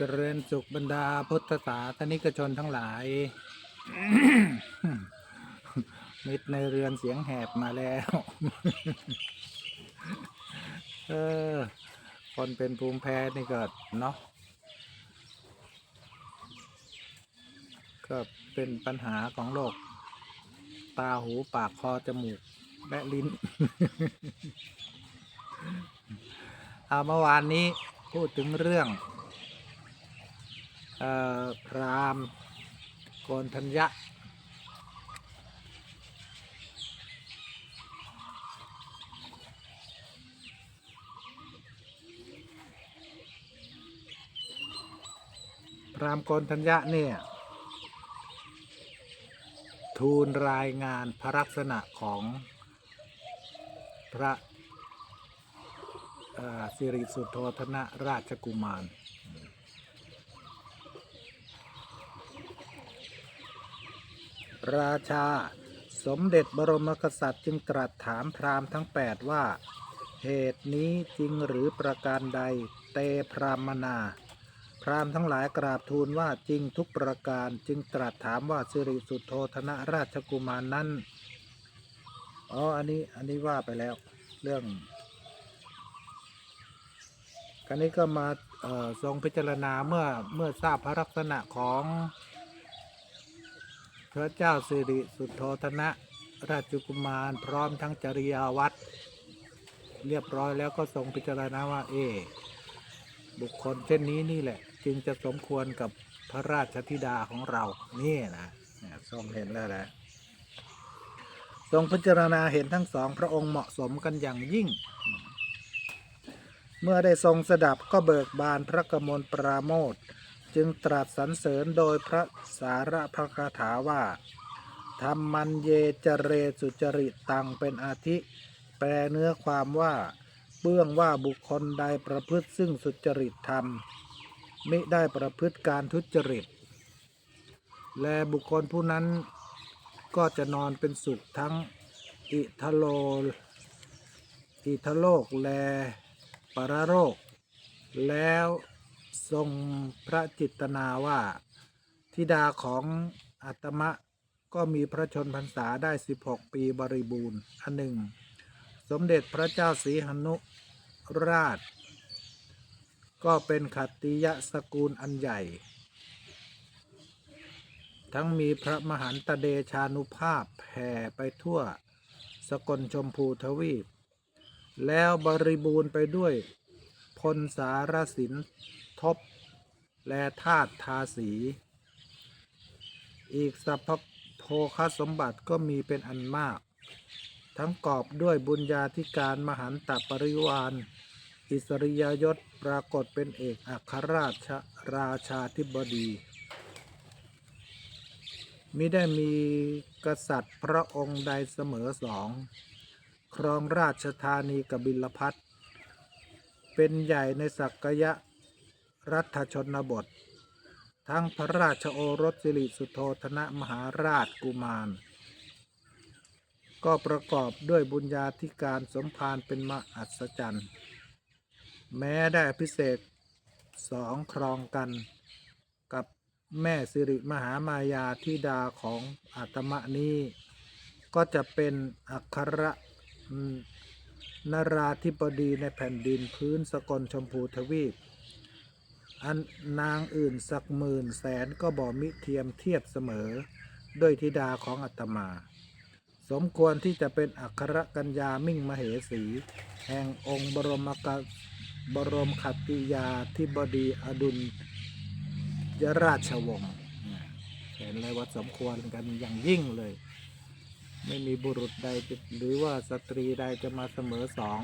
เจริญสุขบรรดาพุทธศาสนิกชนทั้งหลาย มิตรในเรือนเสียงแหบมาแล้ว เออ คนเป็นภูมิแพ้นี่ก็เนาะก็เป็นปัญหาของโลกตาหูปากคอจมูกและลิ้นเอาเมื่อวานนี้พูดถึงเรื่อง พรามโกนธัญญะพรามโกนธัญญะเนี่ยทูลรายงานพระลักษณะของพระสิริสุทโธธนะราชกุมาร ราชา สมเด็จบรมกษัตริย์จึงตรัสถามพราหมณ์ทั้ง 8 ว่า เหตุนี้จริงหรือประการใดเตพรามนา พราหมณ์ทั้งหลายกราบทูลว่าจริงทุกประการจึงตรัสถามว่าสิริสุทโธธนะราชกุมารนั้นอ๋ออันนี้อันนี้ว่าไปแล้วเรื่องกันนี้ก็มาทรงพิจารณาเมื่อเมื่อทราบพระลักษณะของ ระเจ้าสิริสุทโธธนะ ราชกุมารพร้อมทั้งจริยาวัดเรียบร้อยแล้วก็ทรงพิจารณาว่า เอ บุคคลเช่นนี้นี่แหละ จึงจะสมควรกับพระราชธิดาของเรานี่นะเนี่ยทรงเห็นแล้วแหละทรงพิจารณาเห็นทั้งสองพระองค์เหมาะสมกันอย่างยิ่ง เมื่อได้ทรงสดับก็เบิกบานพระกมลปราโมท จึงตรัสสรรเสริญโดยพระสาระพระคาถาว่าธรรมันเยจเรสุจริตตังเป็นอาทิ แปลเนื้อความว่า เบื้องว่าบุคคลใดประพฤติซึ่งสุจริตธรรม มิได้ประพฤติการทุจริต และบุคคลผู้นั้นก็จะนอนเป็นสุขทั้งอิทโลอิทโลกและปรโรคแล้ว ทรงพระจิตนาว่าธิดาของอัตมะก็มีพระชนพรรษาได้ 16 ปีบริบูรณ์อันหนึ่ง สมเด็จพระเจ้าศรีหนุราช ก็เป็นขัตติยสกุลอันใหญ่ ทั้งมีพระมหันตเดชานุภาพแผ่ไปทั่วสกลชมพูทวีป แล้วบริบูรณ์ไปด้วยพลสารสิน ทบ และธาตุทาสี อีกสัพพโภคสมบัติก็มีเป็นอันมาก ทั้งกอบด้วยบุญญาธิการมหันตปริวารอิสริยยศปรากฏเป็นเอกอัครราชราชาธิบดีมิได้มีกษัตริย์พระองค์ใดเสมอสอง ครองราชธานีกบิลพัทเป็นใหญ่ในสักยะ รัฐชนบท ทั้งพระราชโอรสสิริสุโธธนะมหาราชกุมาร ก็ประกอบด้วยบุญญาธิการสมภารเป็นมหัศจรรย์ แม้ได้พิเศษสองครองกันกับแม่สิริมหามายาธิดาของอาตมะนี้ ก็จะเป็นอัครนราธิบดีในแผ่นดินพื้นสกลชมพูทวีป อันนางอื่นสักหมื่นแสนก็บ่มิเทียมเทียบเสมอ ด้วยธิดาของอาตมา สมควรที่จะเป็นอัครกัญญามิ่งมเหสี แห่งองค์บรมกบรมขัตติยาธิบดีอดุลยราชวงศ์เห็นเลยว่าสมควรกันอย่างยิ่งเลย ไม่มีบุรุษใดหรือว่าสตรีใดจะมาเสมอสอง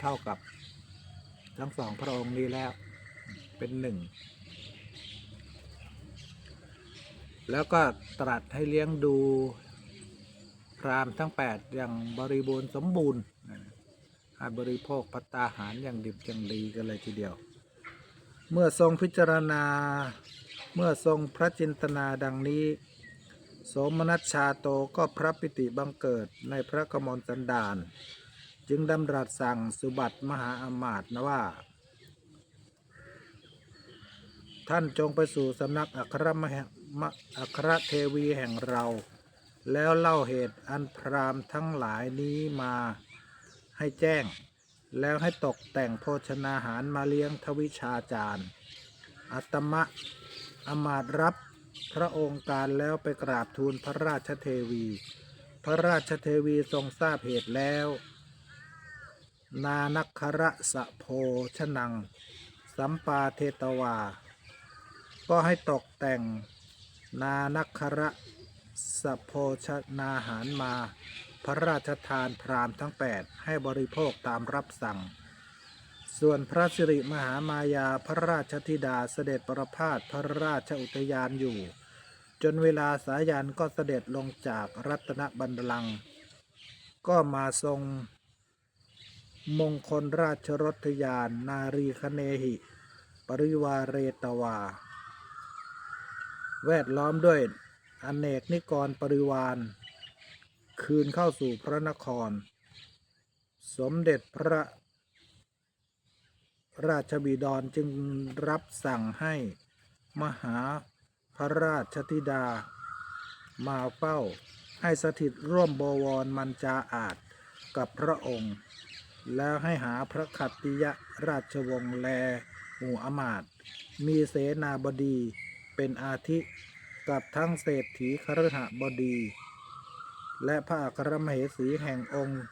เท่ากับทั้งสองพระองค์นี้แล้ว เป็นหนึ่ง แล้วก็ตรัสให้เลี้ยงดูพรามทั้ง 8 อย่างบริบูรณ์สมบูรณ์ให้บริโภคพัตตาหารอย่างดิบอย่างดีกันเลยทีเดียว เมื่อทรงพิจารณา เมื่อทรงพระจินตนาดังนี้โสมนัสชาโตก็พระปิติบังเกิดในพระกมลสันดาน จึงดำรัสสั่งสุบัติมหาอมาตย์นะว่า ท่านจงไปสู่สำนักอัครมหมอัครเทวีแห่งเรา แล้วเล่าเหตุอันพรามทั้งหลายนี้มาให้แจ้ง แล้วให้ตกแต่งโภชนาหารมาเลี้ยงทวิชาจารย์อัตมะอมาตรับพระองค์การแล้วไปกราบทูลพระราชเทวี พระราชเทวีทรงทราบเหตุแล้ว นานักคระสะโพชนัง สัมปาเทตวา ก็ให้ตกแต่งนานักคระสโพชนาหารมา พระราชทานพรามทั้ง 8 ให้บริโภคตามรับสั่ง ส่วนพระสิริมหามายาพระราชธิดาเสด็จประพาสพระราชอุทยานอยู่ จนเวลาสายันก็เสด็จลงจากรัตนบันลังก์ก็มาทรง มงคลราชรถยาน นารีคเนหิ ปริวาเรตวา แวดล้อมด้วยอเนกนิกรปริวาน คืนเข้าสู่พระนคร สมเด็จพระ ราชบิดรจึงรับสั่งให้มหาพระราชธิดา มาเฝ้าให้สถิตร่วมบวรมันจาอาจกับพระองค์ แล้วให้หาพระขัตติยราชวงศ์แลหมู่อมาตย์มีเสนาบดี เป็นอาทิกับทั้งเศรษฐีครหบดี และพระอัครมเหสีแห่งองค์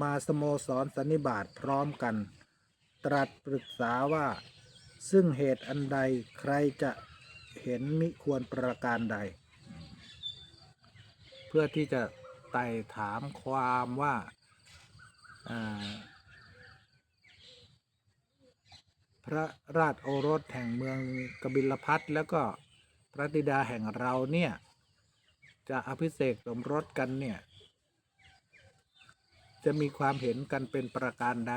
มาสโมสรสันนิบาตพร้อมกัน ตรัสปรึกษาว่า ซึ่งเหตุอันใดใครจะเห็นมิควรประการใด เพื่อที่จะไต่ถามความว่าอ่า พ ระราชโอรสแห่งเมืองกบิลพัทแล้วก็พระธิดาแห่งเราเนี่ย จะอภิเษกสมรสกันเนี่ย จะมีความเห็นกันเป็นประการใด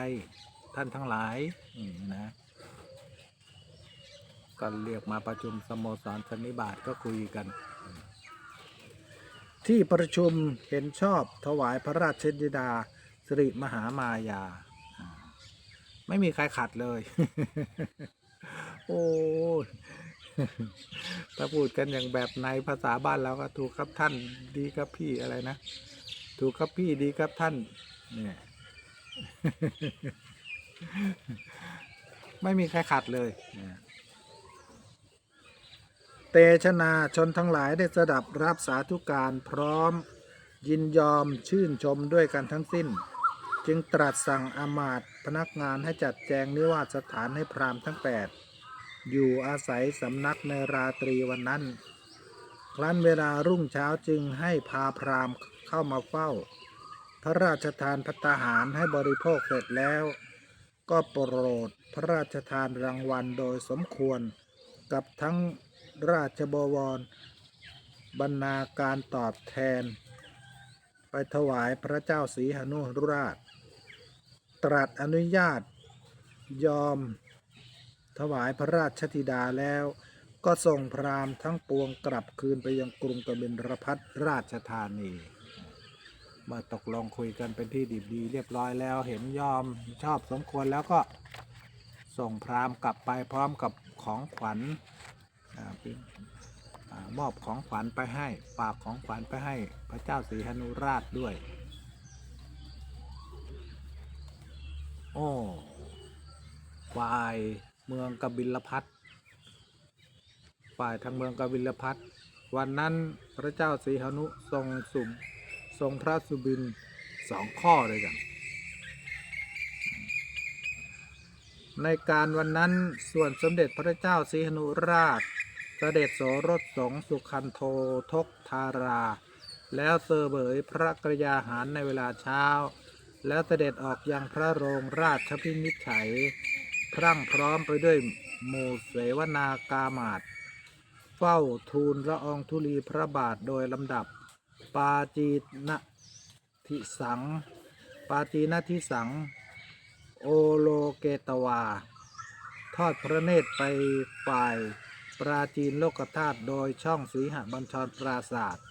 ท่านทั้งหลายนะก็เรียกมาประชุมสโมสรสันนิบาตก็คุยกัน ที่ประชุมเห็นชอบถวายพระราชธิดาสิริมหามายา ไม่มีใครขัดเลย โอ้ยถ้าพูดกันอย่างแบบในภาษาบ้านเราก็ถูกครับท่านดีครับพี่อะไรนะ ถูกครับพี่ดีครับท่าน เนี่ย ไม่มีใครขัดเลยเตชนาชนทั้งหลายได้สดับรับสาธุการพร้อม ยินยอมชื่นชมด้วยกันทั้งสิ้น จึงตรัสสั่งอามาตย พนักงานให้จัดแจงนิวาสสถานให้พราหมณ์ทั้ง8อยู่อาศัยสำนักในราตรีวันนั้น ครั้นเวลารุ่งเช้าจึงให้พาพราหมณ์เข้ามาเฝ้า พระราชทานพัตตาหารให้บริโภคเสร็จแล้ว ก็โปรดพระราชทานรางวัลโดยสมควร กับทั้งราชบวร บรรณาการตอบแทน ไปถวายพระเจ้าศรีหนุราช ตรัสอนุญาต ยอม ถวายพระราชธิดาแล้ว ก็ส่งพราหมณ์ทั้งปวงกลับคืนไปยังกรุงกบินรพัทราชธานีมื่อตกลงคุยกันเป็นที่ดีดีเรียบร้อยแล้วเห็นยอมชอบสมควรแล้วก็ส่งพราหมณ์กลับไปพร้อมกับของขวัญมอบของขวัญไปให้ฝากของขวัญไปให้พระเจ้าศรีหนุราชด้วย โอ้ฝ่ายเมืองกบิลพัทฝ่ายทางเมืองกบิลพัทวันนั้นพระเจ้าศรีหนุทรงสุมทรงพระสุบินสองข้อเลยกัน ในการวันนั้นส่วนสมเด็จพระเจ้าศรีหนุราชเสด็จโสรสสงสุขันโททกทารา แล้วเสวยพระกรยาหารในเวลาเช้า แล้วเสด็จออกยังพระโรงราชพินิจฉัย พรั่งพร้อมไปด้วยหมู่เสวนากามาต์เฝ้าทูลละอองธุลีพระบาทโดยลำดับ ปาจีนทิสัง ปาจีนทิสัง โอโลเกตวา ทอดพระเนตรไปฝ่ายปราจีนโลกธาตุโดยช่องสีหบัญชรปราศาสตร์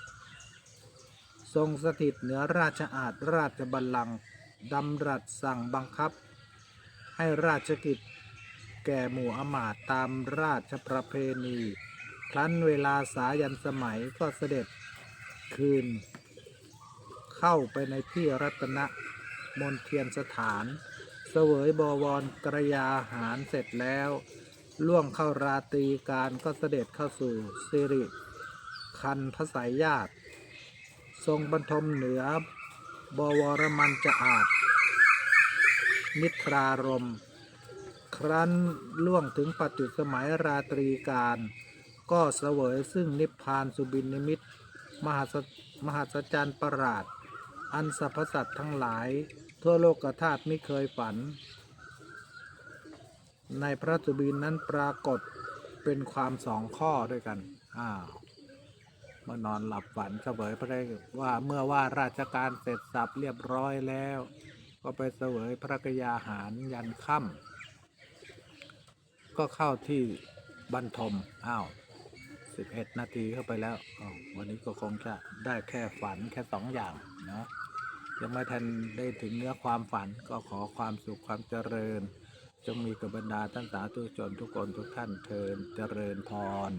ทรงสถิตเหนือราชอาณราชบัลลังก์ ดำรัสสั่งบังคับ ให้ราชกิจแก่หมู่อมาตตามราชประเพณี ครั้นเวลาสายันสมัยก็เสด็จคืน เข้าไปในที่รัตนมนเทียนสถานเสวยบวรกระยาหารเสร็จแล้ว ล่วงเข้าราตรีการก็เสด็จเข้าสู่สิริ คันพระสายญาติ ทรงบรรทมเหนือ บวรมันจะอาจมิตรารม ครั้นล่วงถึงปัจจุสมัยราตรีการ ก็เสวยซึ่งนิพพานสุบินนิมิตมหัศมหัศจรรย์ประหลาด อันสรรพสัตว์ทั้งหลาย ทั่วโลกธาตุไม่เคยฝัน ในพระสุบินนั้นปรากฏเป็นความสองข้อด้วยกันอ้าว เมื่อนอนหลับฝันเสวยพระได้ว่าเมื่อว่าราชการเสร็จสับเรียบร้อยแล้ว ก็ไปเสวยพระกยาหารยันค่ำก็เข้าที่บรรทมอ้าวสิบเอ็ดนาทีเข้าไปแล้วววันนี้ก็คงจะได้แค่ฝันแค่สองอย่างนะยังไม่ทันได้ถึงเนื้อความฝันก็ขอความสุขความเจริญ จงมีกับบรรดาท่านสาธุชนทุกคนทุกท่านเทินเจริญพร